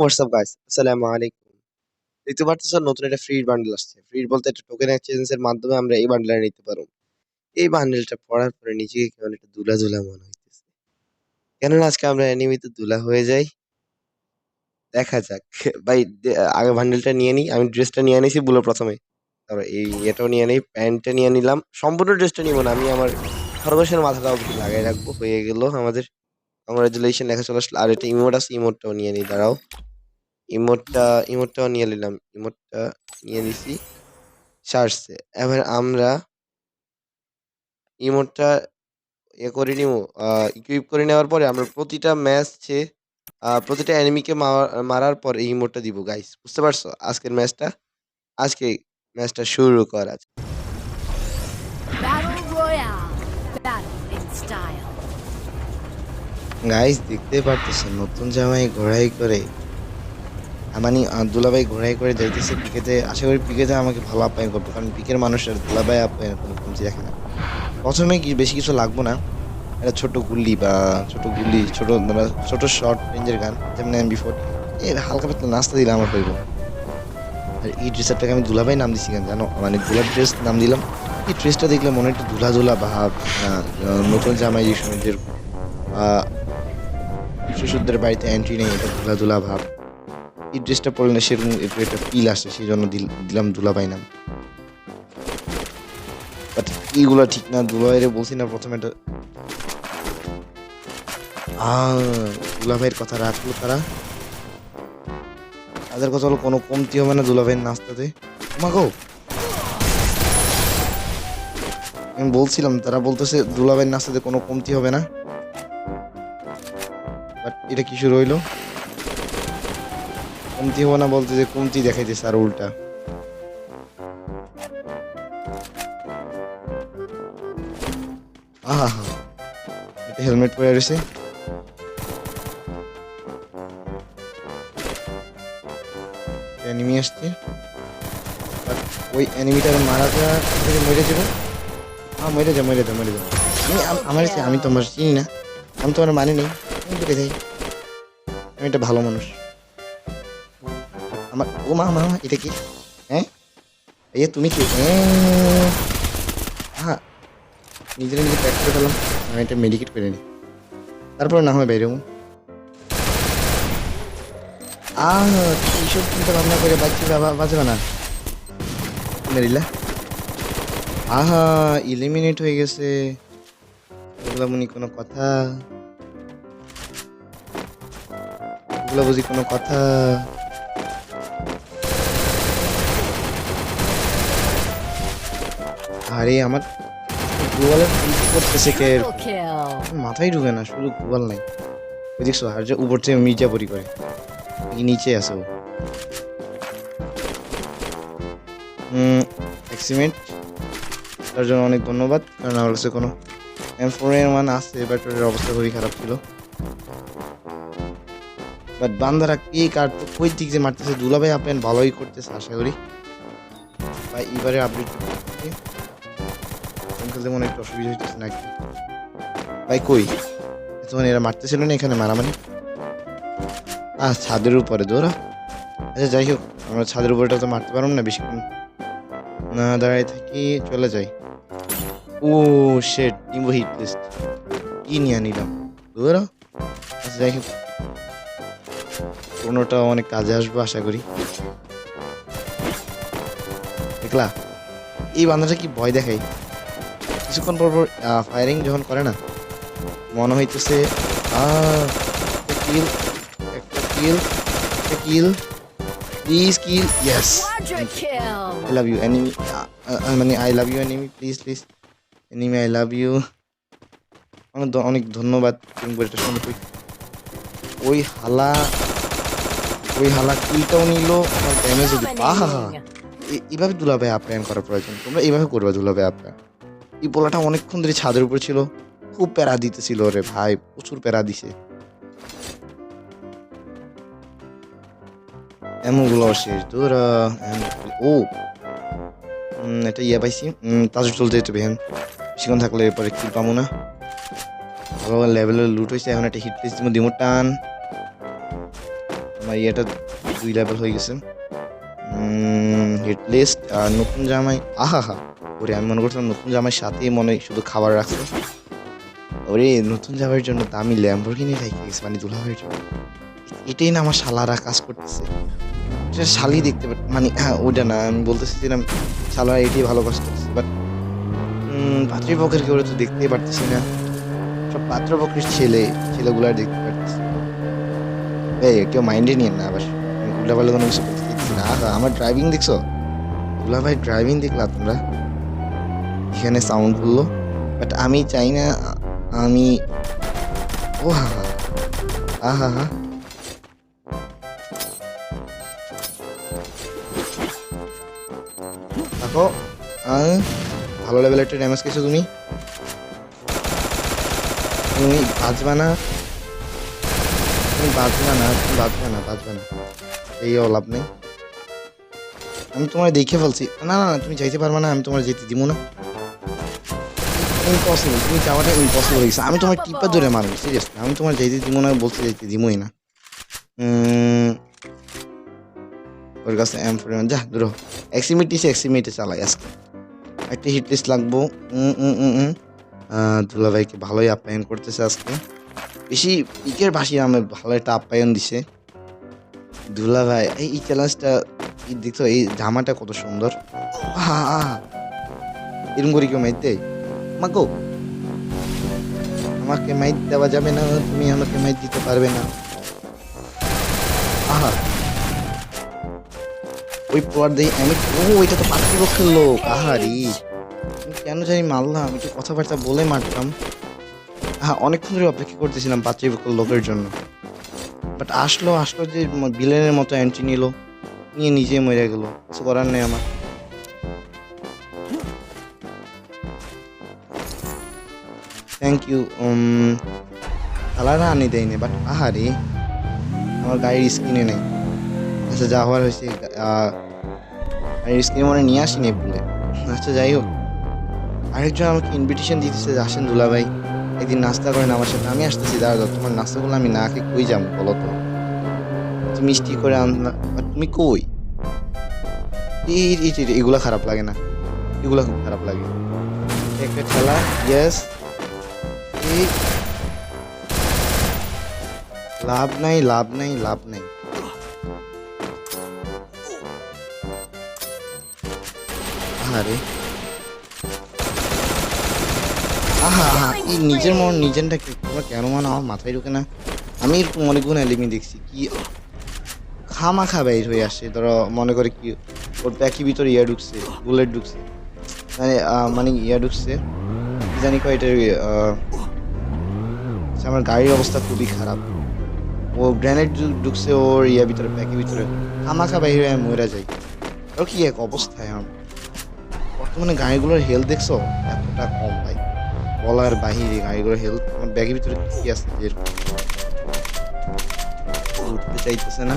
WhatsApp guys আসসালামু আলাইকুম দেখতে পারতেছেন নতুন একটা ফ্রি বান্ডেল আসছে। ফ্রি বলতে একটা টোকেন এক্সচেঞ্জ এর মাধ্যমে আমরা এই বান্ডেলটা নিতে পারব। এই বান্ডেলটা পড়ার পরে নিজেকে কেমন একটা দুলা দুলা মনে হইতেছে। কেননা আজকে আমরা এনিমিতে দুলা হয়ে যাই। দেখা যাক। ভাই আগে বান্ডেলটা নিয়ে নিই। আমি ড্রেসটা নিয়ে নিয়েছি বলে প্রথমে। তারপর এই এটাও নিয়ে নিই প্যান্টটা নিয়ে নিলাম। সম্পূর্ণ ড্রেসটা নিব না। আমি আমার খরগোশের মাথাটা অবধি লাগাই রাখব। হয়ে গেল আমাদের। কংগ্রাচুলেশন লেখা চলে। আসলো আর একটা ইমোট আছে ইমোটটাও নিয়ে নিই, দাঁড়াও। ইমোটটা ইমোটটাও নিয়ে নিলাম। ইমোটটা নিয়ে নিছি। সারছে। এবার আমরা ইমোটটা ইয়ে করে নিব ইকুইপ করে নেওয়ার পরে আমরা প্রতিটা ম্যাচে প্রতিটা এনিমিকে মারার পর এই ইমোটটা দিব গাইস বুঝতে পারছ? আজকের ম্যাচটা আজকে ম্যাচটা শুরু করা. গাইস দেখতে পারতেছেন নতুন জামাই ঘোড়াই করে আমানি দুলাভাই ঘোড়াই করে যাইতেছে পিকেতে। আশা করি পিকেতে আমাকে ভালো আপ্যায়ন করব কারণ পিকের মানুষের দুলাভাই আপ্যায়ন কোনো কমতি রাখে না প্রথমে বেশি কিছু লাগবো না একটা ছোট গুল্লি বা ছোট গুল্লি ছোট মানে ছোট শর্ট রেঞ্জের গান যেমন এম বি ফোর্টি এর হালকা পাতলা নাস্তা দিলে আমার হইব। আর এই ড্রেসারটাকে আমি দুলাভাই নাম দিছি কেন জানো? মানে দুলাভ ড্রেস নাম দিলাম। এই ড্রেসটা দেখলে মনে একটু ধুলা ধুলা ভাব নতুন জামাই এই সময় যে আহ, শিশুদের বাড়িতে এন্ট্রি নেই এটা ধুলাধুলা ভাব। এই ড্রেসটা পরলে সেরকম একটু ফিল আসে সেই জন্য দিল- দিলাম দুলাভাই নাম। বাট এইগুলো ঠিক না, দুলাভাইরে বলছি না প্রথমে এটা দুলাভাইয়ের কথা রাখল তারা। তাদের কথা হলো কোনো কমতি হবে না দুলাভাইয়ের নাস্তাতে। মাগো। আমি বলছিলাম, তারা বলতেছে দুলাভাইয়ের নাস্তাতে কোনো কমতি হবে না। বাট এটা কি শুরু হইল কমতি হব না বলতে যে কমতি দেখাইতেছে আর উল্টা। আহা হা হেলমেট পরে রয়েছে। অ্যানিমি আসছে। ওই অ্যানিমিটার মারা যাওয়ার থেকে মরে যাব। হ্যাঁ মরে যা মরে যা মরে যা আমি, আম- আমার আমি তোমার চিনি না। আমি তোমার মানে নেই। আমি দেই আমি একটা ভালো মানুষ। আমার ও মা মা এটা কি? হ্যাঁ? এই তুমি কি হ্যাঁ। নিজেরা নিজে প্যাক করে ফেলাম আমি একটা মেডিকেট করে নিই তারপরে না হয় বাইরে আহ এইসব চিন্তা ভাবনা করে বাচ্চা বাঁচবে না। মেরিলা আহা ইলিমিনেট হয়ে গেছে। এগুলা মনি কোনো কথা। এগুলা বুঝি কোনো কথা। আরে আমার গুগলের করতেছে কে? মাথায় ঢুকে না শুধু গুগল নাই। ওই দেখছ আর যে উপর থেকে মির্জাপুরি করে নিচে আছে ও। এক্সিমেন্ট তার জন্য অনেক ধন্যবাদ। কারণ আমার কাছে কোনো এম ফোর এর মান আছে বাট ওর অবস্থা খুবই খারাপ ছিল। বাট বান্দারা কে কার তো কই দিক যে মারতেছে দুলাভাই আপেন ভালোই করতেছে আশা করি। ভাই এবারে আপডেট খেলতে মনে একটু অসুবিধা হইতেছে নাকি? ভাই কই? তখন এরা মারতেছিল না এখানে মারামারি? আহ, ছাদের উপরে দৌড়া আচ্ছা যাই হোক, আমরা ছাদের উপরেটা তো মারতে পারব না বেশিক্ষণ। না দাঁড়াই থাকি, চলে যাই। ও শেট নিবো হিট লিস্ট কি নিয়ে নিলাম? দৌড়া আচ্ছা যাই হোক। কোনোটা অনেক কাজে আসব, আশা করি। দেখলা এই বান্ধাটা কি ভয় দেখাই কিছুক্ষণ পর পর ফায়ারিং যখন করে না মনে হইতেছে কিল একটা কিল একটা kill please kill yes I love you enemy মানে I love you enemy please please enemy I love you অনেক অনেক ধন্যবাদ ওই হালা ওই হালা কিলটাও নিল আমার ড্যামেজও দিল এইভাবে দুলাভাই আপ্যায়ন করা প্রয়োজন তোমরা এইভাবে করবে দুলাভাই আপ্যায়ন এই পোলাটা অনেকক্ষণ ধরে ছাদের উপর ছিল। খুব প্যারা দিতেছিল রে ভাই, প্রচুর প্যারা দিছে। এমনগুলো শেষ দূর ও! একটা ইয়ে পাইছি। তাজু চলতে যেতে বেহেন। বেশিক্ষণ থাকলে এরপরে কি পাবো না। ভালো লেভেলের লুট হয়েছে, এখন একটা হিট লিস্ট দিমো টান। আমার ইয়েটা দুই লেভেল হয়ে গেছে। হিট লিস্ট আর নতুন জামাই আহা হা ওরে আমি মনে করছিলাম নতুন জামাইয়ের সাথেই মনে হয় শুধু খাবার রাখছে। ওরে নতুন জামাইয়ের জন্য তো আমি দামি ল্যাম্বরগিনি রেখে গেছে মানে দুলাভাইয়ের জন্য? এটাই না আমার শালারা কাজ করতেছে। এটা শালি দেখতে মানে হ্যাঁ ওটা না আমি বলতেছি যে না, শালারা এটাই ভালো কাজ করতেছে বাট পাত্রীপক্ষের কেউ তো দেখতেই পারতেছি না। সব পাত্রপক্ষের ছেলে ছেলেগুলো দেখতে পারতেছি এই কেউ মাইন্ডে নিয়ে না আবার আমি উল্টাপাল্টা কোনো কিছু করতে দিচ্ছি না। আমার ড্রাইভিং দেখছ? দুলা ভাই ড্রাইভিং দেখলা তোমরা? এখানে সাউন্ড করল বাট আমি চাই না, আমি, ও হা হা আহা হা দেখো ভালো লেভেলের একটা ড্যামেজ খেয়েছো তুমি। তুমি বাঁচবা না। তুমি বাঁচবা না, তুমি বাঁচবা না বাঁচবা না। এই লাভ নেই। আমি তোমার দেখে ফেলছি। না না না, তুমি যাইতে পারবে না, আমি তোমার যেতে দিব না। ইম্পসিবল তুমি যাওয়াটা ইম্পসিবল হয়েছে। আমি তোমার টিপা ধরে মারবো সিরিয়াস আমি তোমার যেতে দিব না বলতে যেতে দিবই না। ওর কাছে এম ফোর যা ধরো। এক্সিমিটি সে এক্সিমিটি চালাই আজকে। একটা হিট লিস্ট লাগবো। দুলাভাইকে ভালোই আপ্যায়ন করতেছে আজকে। বেশি পিকের বাসি আমি ভালো একটা আপ্যায়ন দিছে। দুলাভাই এই এই চ্যালেঞ্জটা দেখছ এই জামাটা কত সুন্দর। এরকম করে কেউ মাইতে? মাগো আমাকে মাইট দেওয়া যাবে না, তুমি আমাকে মাইট দিতে পারবে না। আহা। ওই পর দেই, আমি ও, এটা তো পাতৃপক্ষের লোক। আহারি কেন জানি মারলাম একটু কথাবার্তা বলে মারতাম। হ্যাঁ অনেকক্ষণ ধরে অপেক্ষা করতেছিলাম পাতৃপক্ষের লোকের জন্য। বাট আসলো আসলো যে বিলেনের মতো এন্ট্রি নিল, নিয়ে নিজে মরে গেলো। কিছু করার নেই আমার। থ্যাংক ইউ কালারটা আনি দেয়নি বাট আহারে, আমার গাড়ির স্ক্রিনে নেই। আচ্ছা যা হওয়ার হয়েছে গাড়ির স্ক্রিনে মনে নিয়ে আসিনি ভুলে আচ্ছা যাই হোক। আরেকজন আমাকে ইনভিটেশন দিতেছে যে, আসেন দুলাভাই, একদিন নাস্তা করেন আমার সাথে। আমি আসতেছি দাঁড়া তোমার নাস্তাগুলো আমি না খেয়ে কই যাব, বলো তো? মিষ্টি করে আনলা তুমি কই? এগুলা খারাপ লাগে না। এগুলা খুব খারাপ লাগে। একটা খেলা ইয়েস লাভ নাই লাভ নাই লাভ নাই। আরে আহা আহা, এই নিজের মন, নিজেরটা তোমরা কেন মানে আমার মাথায় ঢুকে না? আমি এরকম অনেকগুলো এলিমি দেখছি, কি খামা খা বাইর হয়ে আসে। ধরো, মনে করে কি, ওর প্যাকি ভিতরে ইয়া ঢুকছে বুলেট ঢুকছে। মানে মানে ইয়া ঢুকছে জানি কয় এটা আমার গাড়ির অবস্থা খুবই খারাপ। ও গ্রেনেড ঢুকছে, ওর ইয়া ভিতরে প্যাকের ভিতরে। খামাখা বাইরে হয়ে মরে যাই। আর কি এক অবস্থায় আমার বর্তমানে গাড়িগুলোর হেলথ দেখছ? এতটা কম ভাই। বলার বাহিরে গাড়িগুলোর হেলথ আমার ব্যাগের ভিতরে কি আছে উঠতে চাইতেছে না।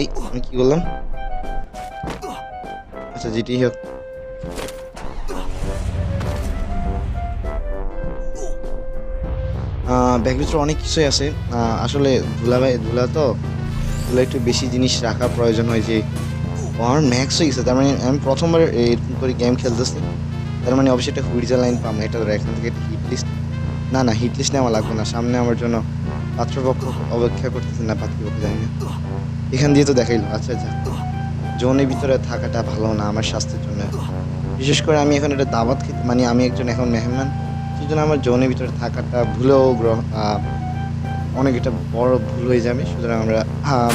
এই, আমি কি বললাম? আচ্ছা যেটি হোক। ব্যাগের ভিতরে অনেক কিছুই আছে। আসলে ধুলা ভাই ধুলা তো ধুলা একটু বেশি জিনিস রাখা প্রয়োজন হয় যে, আমার ম্যাক্স হয়ে গেছে। তার মানে আমি প্রথমবার এরকম করে গেম খেলতেছি। তার মানে অবশ্যই একটা হুইজা লাইন পাবো, এটা এখান থেকে হিট লিস্ট না না হিট লিস্ট নেওয়া লাগবে না। সামনে আমার জন্য পাত্রপক্ষ অপেক্ষা করতেছে না পাত্রপক্ষ জানি না। এখান দিয়ে তো দেখাইলো আচ্ছা আচ্ছা জোনের ভিতরে থাকাটা ভালো না, আমার স্বাস্থ্যের জন্য। বিশেষ করে আমি এখন একটা দাওয়াত খেতে মানে আমি একজন এখন মেহমান। জন্য আমার জোনের ভিতরে থাকাটা ভুলেও অনেক এটা বড় ভুল হয়ে যাবে, সুতরাং আমরা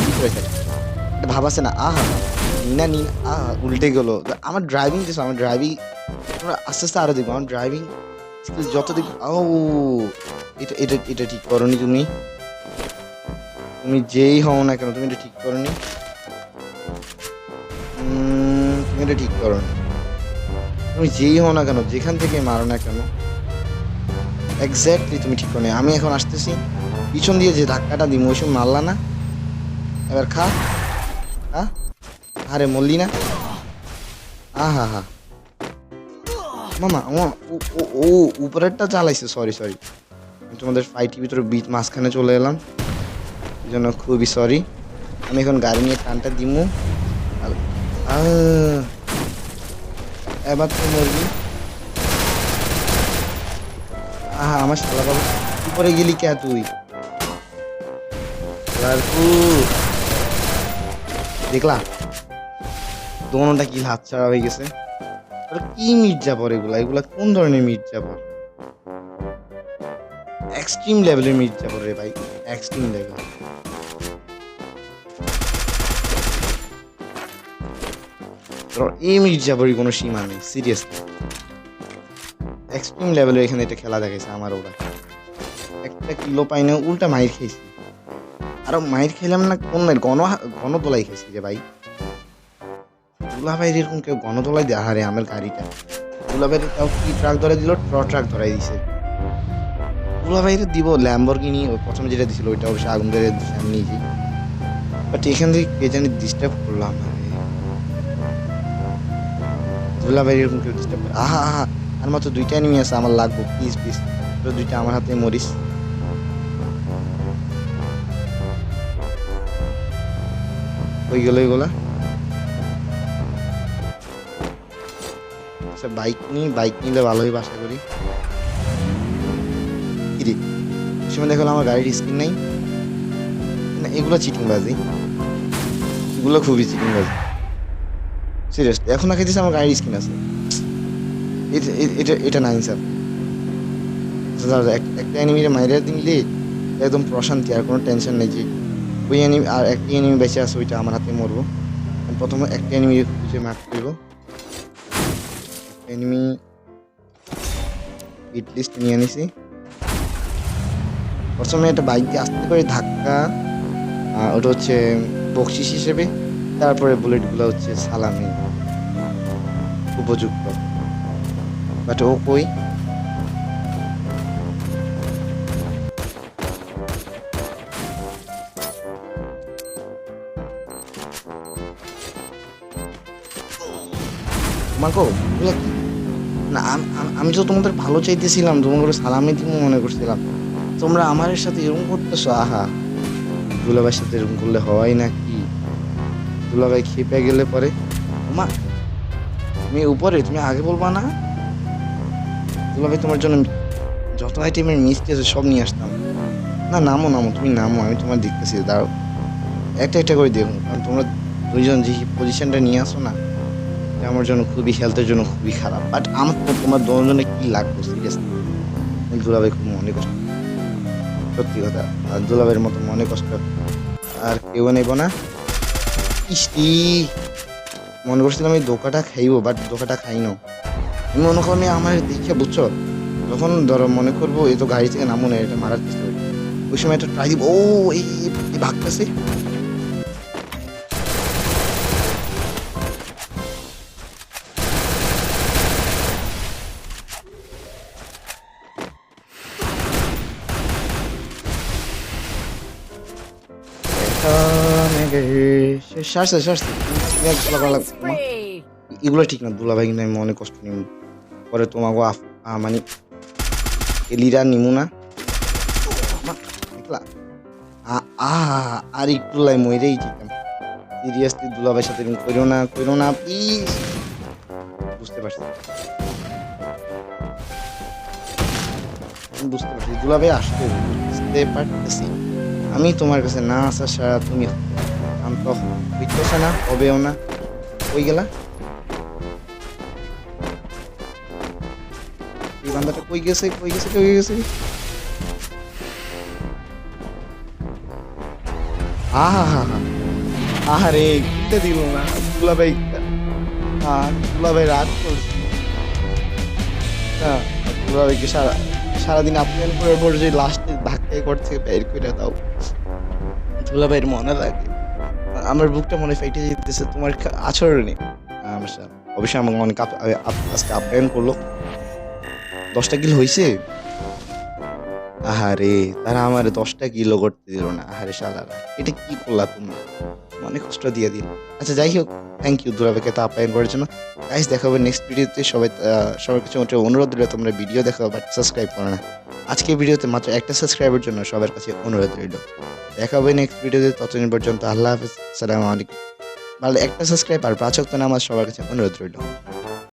ভিতরে থাকি একটা ভাব আছে না, আহা, নিনা নিনা আহা, উল্টে গেলো। আমার ড্রাইভিং দিস আমার ড্রাইভিং আমরা আস্তে আস্তে আরও দেখব। আমার ড্রাইভিং যত দেখব ও এটা এটা এটা ঠিক করনি তুমি। তুমি যেই হও না কেন, তুমি এটা ঠিক করনি। তুমি এটা ঠিক করনি। তুমি যেই হও না কেন, যেখান থেকে মারো না কেন এক্স্যাক্টলি তুমি ঠিক করনি আমি এখন আসতেছি। পিছন দিয়ে যে ধাক্কাটা দিই সময় মারলা না। এবার খা। আরে মরলি না। আহা হা মামা, ও, ও- উপরেরটা চালাইছে সরি সরি তোমাদের ফাইটের ভিতরে বিট মাঝখানে চলে এলাম। এই জন্য খুবই সরি আমি এখন গাড়ি নিয়ে টানটা দিমু। এবার তো মরবি। আহা, আমার শালা বাবু। উপরে গেলি কে তুই? দেখলা? দোনোটা কি হাত ছাড়া হয়ে গেছে? কি মির্জাপর এগুলা? এগুলা কোন ধরনের মির্জাপর এক্সট্রিম লেভেলের মির্জাপর রে ভাই। এক্সট্রিম লেভেল এই মির্জাপরের কোনো সীমা নেই সিরিয়াসলি এক্সট্রিম লেভেলের এখানে এটা খেলা দেখাইছে আমার ওরা। একটা কিলো পাই না উল্টা মাইর খেয়েছি। আরও মাইর খেলাম না, কোন মাইর? গণ গণতলাই খেয়েছি রে ভাই। দুলাভাইয়ের এরকম কেউ গণতলাই দেয় আরে আমার গাড়িটা। দুলাভাইয়ের তাও কি ট্রাক ধরে দিল? ট্র ট্রাক ধরাই দিছে। দুলাভাইয়ের দিব ল্যাম্বরগিনি ওই প্রথমে যেটা দিছিল ওইটা অবশ্যই আগুন ধরে নিয়েছি বাট এখান থেকে কে জানি ডিস্টার্ব করলাম দুলাভাইয়ের এরকম কেউ ডিস্টার্ব আহা আহা আর মাত্র দুইটা এনিমি আছে, আমার লাগবো প্লিজ প্লিজ দুইটা আমার হাতে মরিস। ওই গেল এগুলা। আচ্ছা বাইক নিই বাইক নিলে ভালোই বাসা করি। কিরে সময় দেখলাম আমার গাড়ির স্ক্রিন নেই। না, এগুলো চিটিং বাজি এগুলো খুবই চিটিং বাজি সিরিয়াস এখন না খেতেছে আমার গাড়ির স্ক্রিন আছে। এটা এটা এটা নাই স্যার একটা এনিমিরে মাইরে দিলে, একদম প্রশান্তি, আর কোনো টেনশন নেই যে, ওই এনিমি আর একটা এনিমি বেঁচে আছে, ওইটা আমার হাতে মরবো। প্রথমে একটা এনিমি খুঁজে মার্ক করব এনিমি হিট লিস্ট নিয়ে নিছি। প্রথমে একটা বাইক দিয়ে আস্তে করে ধাক্কা ওটা হচ্ছে বকশিস হিসেবে, তারপরে বুলেটগুলো হচ্ছে সালামি। উপযুক্ত। ও কই মাকো এগুলো কি? না, আমি তো তোমাদের ভালো চাইতেছিলাম তোমাদের সালামি দিব মনে করছিলাম। তোমরা আমার সাথে এরকম করতেছো? আহা, দুলাভাইয়ের সাথে এরকম করলে হয় না কি দুলাভাই খেপে গেলে পরে? মা তুমি উপরে, তুমি আগে বলবা না? দুলাভাই তোমার জন্য যত আইটেমের মিষ্টি আছে সব নিয়ে আসতাম। না, নামো নামো, তুমি নামো, আমি তোমার দেখতেছি, দাঁড়াও। একটা একটা করে দেখুন কারণ তোমরা দুইজন যে পজিশনটা নিয়ে আসো না আমার জন্য খুবই হেলথের জন্য খুবই খারাপ। বাট আমার তোমার দুজনে কি লাগবে সিরিয়াসলি দুলাভাই খুব মনে কষ্ট সত্যি কথা, আর দুলাভাইয়ের মতো মনে কষ্ট আর কেউ নেব না। ইস্তি মনে করছিলাম আমি দোকাটা খাইবো বাট দোকাটা খাই না মনে করো আমি আমার দেখে বুঝছ? যখন ধরো মনে করব এই তো গাড়ি থেকে নামো না, এটা মারার চেষ্টা করি ওই সময় একটা ট্রাই দিব, ও, এই, এই- এই ভাগতেছে সারছে সারছে। Spree. এগুলো ঠিক না দুলাভাই কিন্তু আমি মনে কষ্ট নিব। পরে তোমাকে মানে এলিরা নিমু না। আর একটু লাই মরেই যেতাম। সিরিয়াসলি দুলাভাইয়ের সাথে করিও না করিও না প্লিজ বুঝতে পারছি। বুঝতে পারছি, দুলাভাই আসতে বুঝতে পারতেছি। আমি তোমার কাছে না আসা সারা তুমি শান্ত হইতেছে না, হবেও না। ওই গেলা? বান্দাটা কই গেছে কই গেছে কই গেছে? আহা হা হা আহারে কিনতে দিল না? দুলাভাই হ্যাঁ দুলাভাই রাত করছে। হ্যাঁ সারা, সারাদিন আপ্যায়ন করে পর যে লাস্টে ধাক্কাই করছে, বের করে দাও। দুলাভাইয়ের মনে লাগে আমার বুকটা মনে ফেটে যেতেছে, তোমার আচরণে। আমার সাথে অবশ্যই আমাকে অনেক আজকে আপ্যায়ন করল। দশটা কিল হয়েছে আহারে, তারা আমার দশটা কিলো করতে দিল না। আহারে শালারা, এটা কি করলা তুমি? অনেক কষ্ট দিয়ে দিল। আচ্ছা যাই হোক থ্যাংক ইউ দুরাবাকে তা আপ্যায়ন করার জন্য। গাইস দেখা হবে নেক্সট ভিডিওতে সবাই সবার কাছে একটা অনুরোধ রইল, তোমরা ভিডিও দেখো বাট সাবস্ক্রাইব করো না। আজকের ভিডিওতে মাত্র একটা সাবস্ক্রাইবের জন্য সবার কাছে অনুরোধ রইল। দেখা হবে নেক্সট ভিডিওতে ততদিন পর্যন্ত আল্লাহ হাফিজ, সালামু আলাইকুম। ভালো একটা সাবস্ক্রাইব আর পাঁচ ওয়াক্ত নামাজ সবার কাছে অনুরোধ রইল।